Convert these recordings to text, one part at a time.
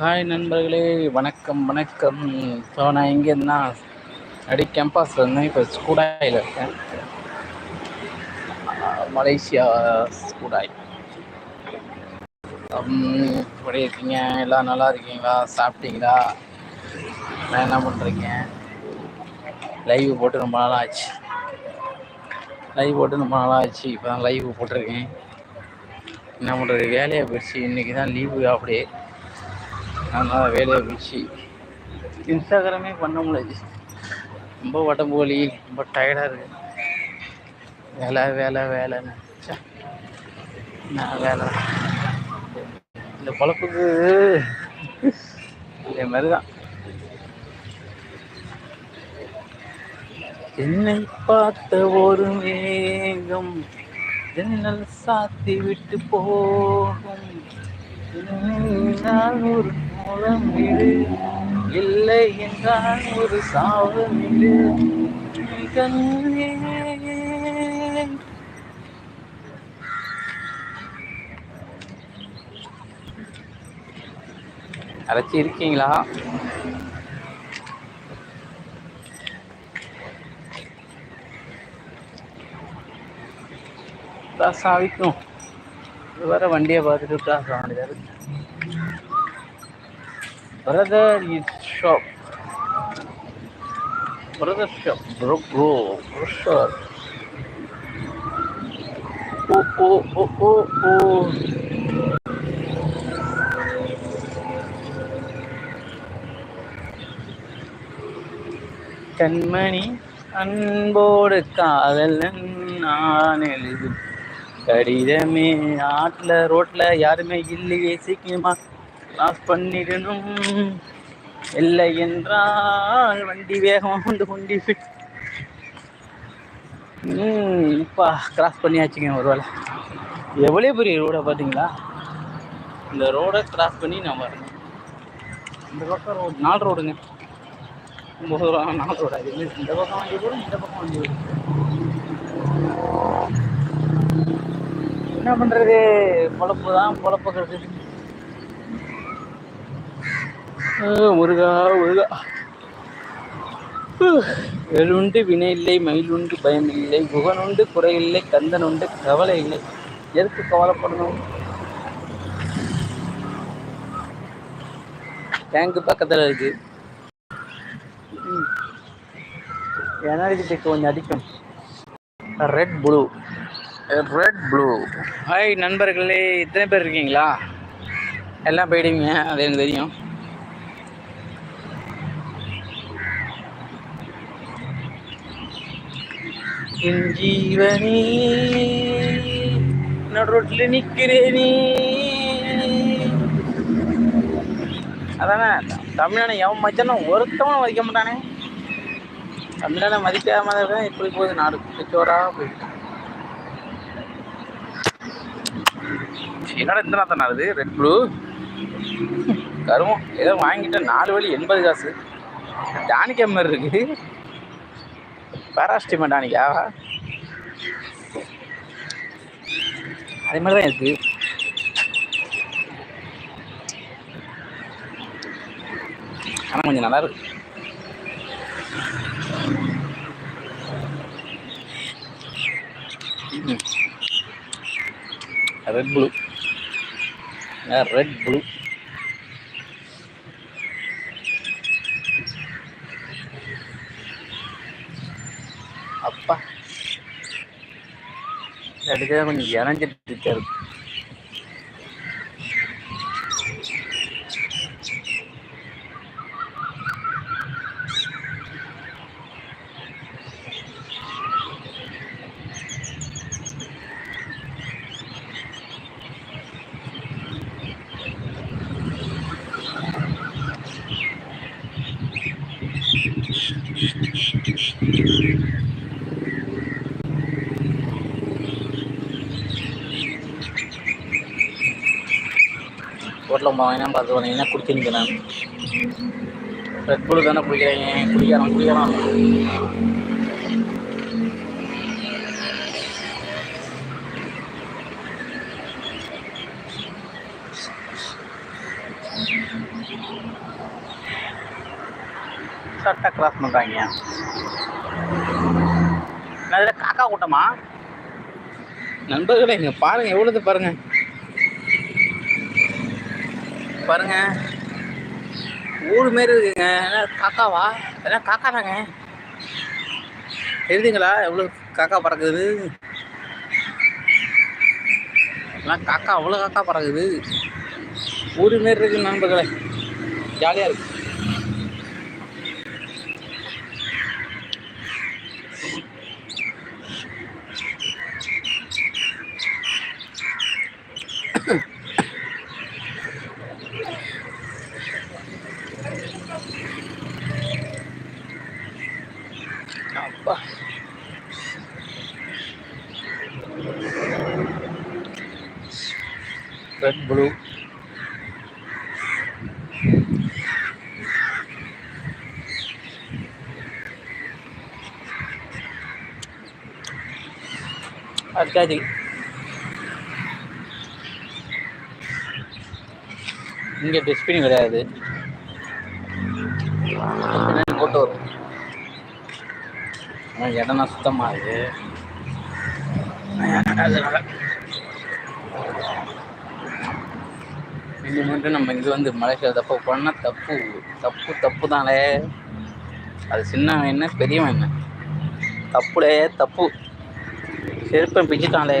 Hi நண்பர்களே வணக்கம் வணக்கம். ஸோ நான் எங்கே இருந்தா அடி கேம்பஸில் இருந்தேன். இப்போ ஸ்கூடாயில் இருக்கேன். மலேசியா ஸ்கூடாய் எப்படி இருக்கீங்க? எல்லாம் நல்லா இருக்கீங்களா? சாப்பிட்டீங்களா? நான் என்ன பண்ணுறீங்க லைவ் போட்டு ரொம்ப நாள் ஆச்சு லைவ் போட்டு ரொம்ப நாள் ஆச்சு இப்போ தான் லைவ் போட்டிருக்கேன். என்ன பண்ணுறது வேலையை போயிடுச்சு. இன்றைக்கி தான் லீவு அப்படியே அதனால் வேலையை போயிடுச்சு இன்ஸ்டாகிராமே பண்ண முடியாது ரொம்ப உடம்பு வலி ரொம்ப டயர்டாக இருக்கு. வேலை வேலை வேலைன்னு. நான் வேலை? இந்த பொழப்புக்கு இதே மாதிரி தான் என்னை பார்த்த ஒரு மேகம் ஜன்னல் சாத்தி விட்டு போகும். நான் ஒரு மூலம் வீடு. இல்லை என்றால் ஒரு சாவு வீடு. அரைச்சி இருக்கீங்களா? சாவிக்கும். வேற இது வண்டியை பார்த்துட்டு கிளாஸ் வேண்டியதாக இருக்கு Brother brother shop. Shop shop. Bro, bro, bro shop Oh, oh, oh, oh, oh. கண்மணி அன்போடு காதலன் நான் எழுது கடிதமே ஆட்டில் ரோட்டில் யாருமே இல்லையே சீக்கிரமா கிராஸ் பண்ணிடணும். இல்லை என்றால் வண்டி வேகமாக வந்து கொண்டி போய் ம் கிராஸ் பண்ணியாச்சுங்க ஒரு வேலை எவ்வளோ பெரிய ரோடை பார்த்தீங்களா? இந்த ரோடை கிராஸ் பண்ணி நான் வரணும். இந்த பக்கம் ரோடு நாலு ரோடுங்க ரொம்ப ரூபா நாலு ரோடு அது இந்த பக்கம் வண்டி போடும் இந்த பக்கம் வண்டி வரும் என்ன பண்ணுறது பொழப்பு தான் பொழப்புக்கிறது முருகா முருகா. எழுண்டு வினை இல்லை மயிலுண்டு பயம் இல்லை குகனுண்டு குறை இல்லை கந்தன் உண்டு கவலை இல்லை எதுக்கு கவலைப்படணும்? டேங்கு பக்கத்தில் இருக்கு. எனர்ஜி கொஞ்சம் அடிக்கும் red blue red blue hi நண்பர்களே. இத்தனை பேர் இருக்கீங்களா? எல்லாம் போயிடுவீங்க. அது எனக்கு தெரியும். என் ஜீவனே நடுரோட்டில் நிற்கிறேனே. அதானே தமிழனை எவன் மச்சானும் ஒருத்தவன் மதிக்க மாட்டானே. தமிழனை மதிக்காம தான் இப்படி போகுது. நாடு பிச்சோராக போயிட்டு என்னடா இந்த நாத்தம் நாடுது ரெட் ப்ளூ கருமம். ஏதோ வாங்கிட்டேன். நாலு வழி எண்பது காசு. டானிக்கா மாதிரி இருக்குது பேராஸ்டிமெண்ட் டானிக்கா? அதே மாதிரி தான் இருக்கு. ஆனால் கொஞ்சம் நல்லா இருக்கு. ரெட் ப்ளூ ரெட் ப்ளூ అడిగా కొంచెం జ్ఞానం చెప్పారు நம்ம வாங்கினா பார்த்து வந்தீங்கன்னா குடிக்க நிற்கிறேன் ரெட் புல் தானே குடிக்கிறீங்க? குடிக்கிறோம் குடிக்கிறோம் ஷார்ட்டாக கிராஸ் பண்ணுறாங்க அதில் காக்கா கூட்டமா? நண்பர்களே இங்கே பாருங்கள் எவ்வளோது பாருங்கள் பாருங்க. ஊர் மாரி இருக்குங்க. ஏன்னா காக்காவா? ஏன்னா காக்கா தாங்க தெரியுதுங்களா? எவ்வளோ காக்கா பறக்குது? எல்லாம் காக்கா அவ்வளோ காக்கா பறக்குது? ஊர் மாரி இருக்கு நண்பர்களே. ஜாலியாக இருக்கு. ரெட் ப்ளூ அடிக்காது இங்கே டஸ்ட்பின் கிடையாது. போட்டு வரும் ஆனால் இடம்லாம் சுத்தமாக இருக்கு. அதனால இது மட்டும் நம்ம இங்கே வந்து மலேசியா தப்பு பண்ண தப்பு தப்பு தப்பு தானே அது சின்னவன் என்ன பெரியவன் என்ன? தப்புலே தப்பு. செருப்பன் பிச்சுட்டாலே.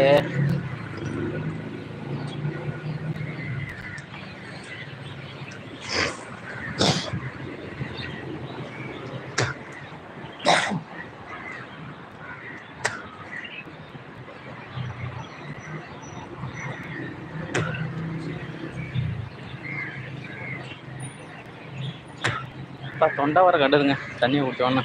அப்பா தொண்டை வர கட்டுதுங்க. தண்ணியை குடிச்சோன்னு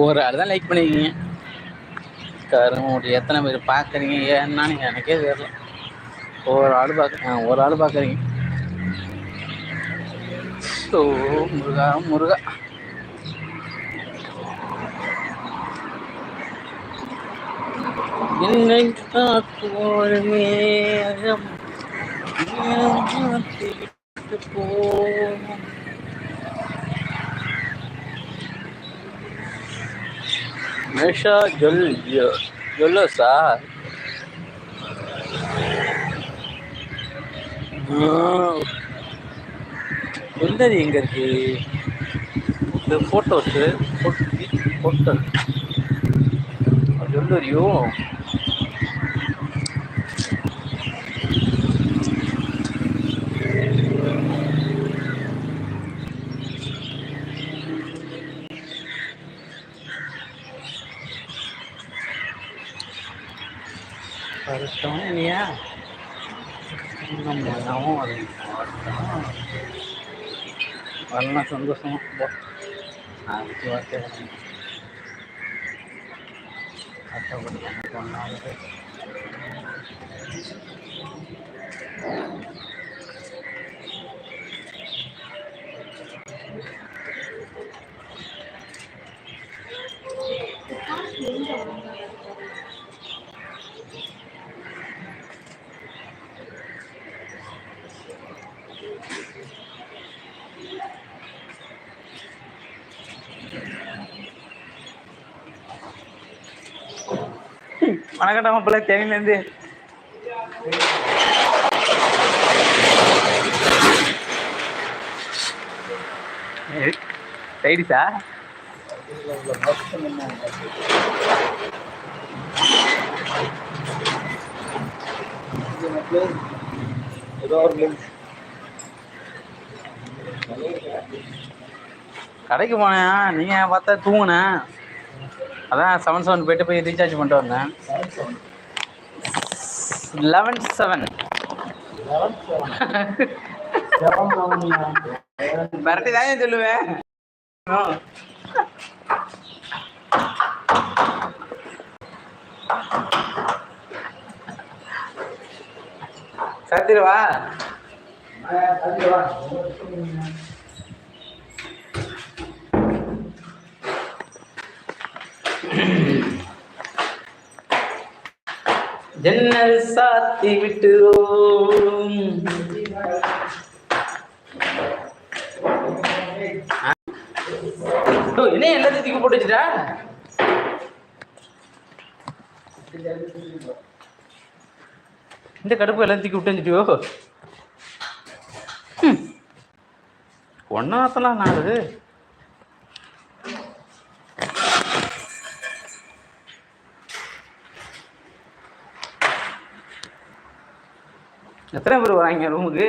ஒரு ஆள் தான் லைக் பண்ணிக்கிங்க கருமூடி எத்தனை பேர் பார்க்குறீங்க? ஏன்னான்னு எனக்கே தெரியல. ஒரு ஆள் பார்க்க ஆ, ஒரு ஆள் பார்க்குறீங்க. ஸோ முருகா முருகா. என்னை காக்கும் அகம் ஏமாத்திவிட்டு மேஷா ஜொல் ஜொல்லஸா சுந்தரி எங்க இருக்கு? இந்த ஃபோட்டோஸு ஃபோட்டோ ஜுவல்லரியோ வருஷம் வரலாம் சந்தோஷமா போ அடுத்த வார்த்தை கஷ்டப்பட்டு ஒன்றாவது வணக்கம்டா பிள்ளை தேனிலேருந்து சைடிஸா கடைக்கு போனேன் நீங்கள் பார்த்தா தூங்குனேன் அதான் செவன் செவன் போயிட்டு போய் ரீசார்ஜ் பண்ணிட்டு வந்தேன். லெவன் செவன் மிரட்டி தான் சொல்லுவேன் ஆ. சத்திரவா ஜன்னல் சாத்தி விட்டுரோம். டோ, என்ன எல்லாத்தையும் தூக்கி போட்டு இந்த கடுப்பு எல்லாம் தூக்கி விட்டு வந்துட்டியோ. ஒன்னாத்தலாம் நாடுது எத்தனை பேர் வராங்க ரூமுக்கு?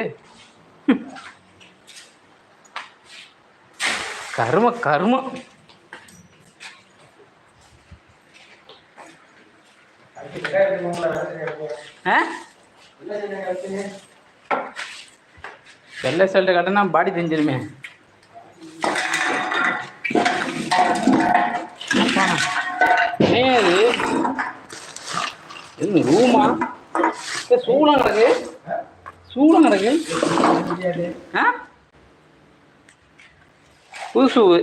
கரும கருமம் ஆ? வெள்ளை சல்ட்டு கட்டினா பாடி தெரிஞ்சிருமே. அப்பா, என்ன ரூமா? சூழல் சூளம் கிடக்கு சூளம் கிடக்கு ஆ? புது ஷூவு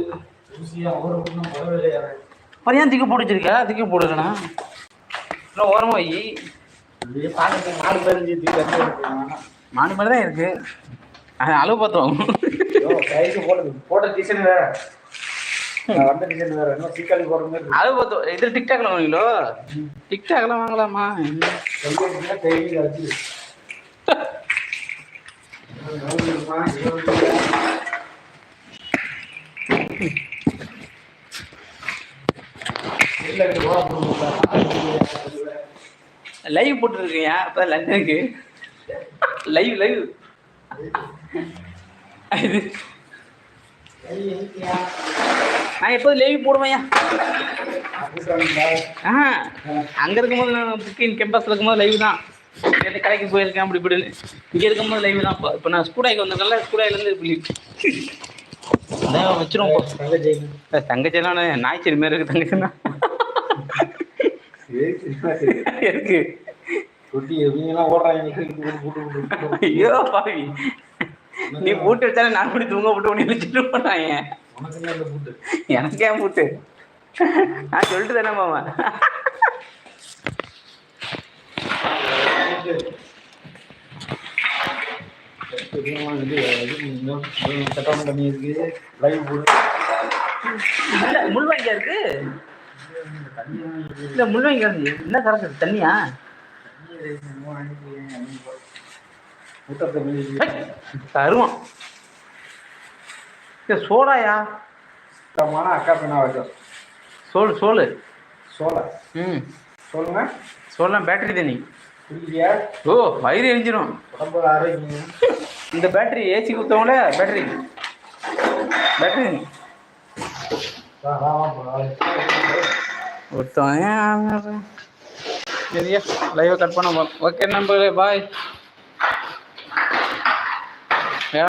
அது ஏன் திக்கு போட்டு வச்சிருக்க திக்கு போடுறேண்ணா இன்னும் ஓரமாக வை. மாடி மாதிரி தான் இருக்கு. அது அளவு பார்த்தோம் போட்ட டிசைன் வேற நான் வந்த டிசைன் வேற இன்னும் சீக்காளி போடுற மாதிரி இருக்கு. அளவு பார்த்தோம் இது டிக்டாக்ல வாங்கிங்களோ டிக்டாக்ல வாங்கலாமா? கையில லைவ் போட்டுருக்கீங்க அப்போ லண்டனுக்கு லைவ் லைவ் இது. நான் எப்போது லைவ் போடுவேன் ஆ அங்கே இருக்கும்போது நான் புக்கிங் கேம்பஸில் இருக்கும்போது லைவ் தான். நேற்று கடைக்கு போயிருக்கேன் அப்படி இப்படின்னு. இங்கே இருக்கும்போது லைவ் தான் இப்போ நான் ஸ்கூடாய்க்கு வந்திருக்கேன்ல ஸ்கூடாயிலேருந்து இப்போ லீவ் அதான் வச்சிரும் இப்போ தங்கச்சி. தங்கச்சியெல்லாம் நாய்ச்சல் மாரி இருக்கு சரி. இருக்கு. ஐயோ பாவி. நீ பூட்டு வச்சாலே நான் கூட தூங்க போட்டு உன்னை வச்சுட்டு போனாங்க? எனக்கு ஏன் பூட்டு? நான் சொல்லிட்டு தானே மாமா இதெல்லாம் வந்து இது இன்னும் செட்டவுன் பண்ணி இருக்கு லைவ் இல்ல முள்வாங்கியா இருக்கு இல்ல முள்வாங்கி இருக்கு என்ன சரக்கு? தண்ணியா தருவோம் சோடாயா? சுத்தமான அக்கா பெண்ணா வச்சோம் சோல். சோலு. சோள ம். சொல்லுங்க. சோலாம் பேட்டரி தண்ணி. ஓ வயிறு எரிஞ்சிடும் இந்த பேட்டரி ஏசி குத்தவங்கள பேட்டரி. பேட்டரி. சரியா லைவை கட் பண்ண ஓகே நம்பர் பாய்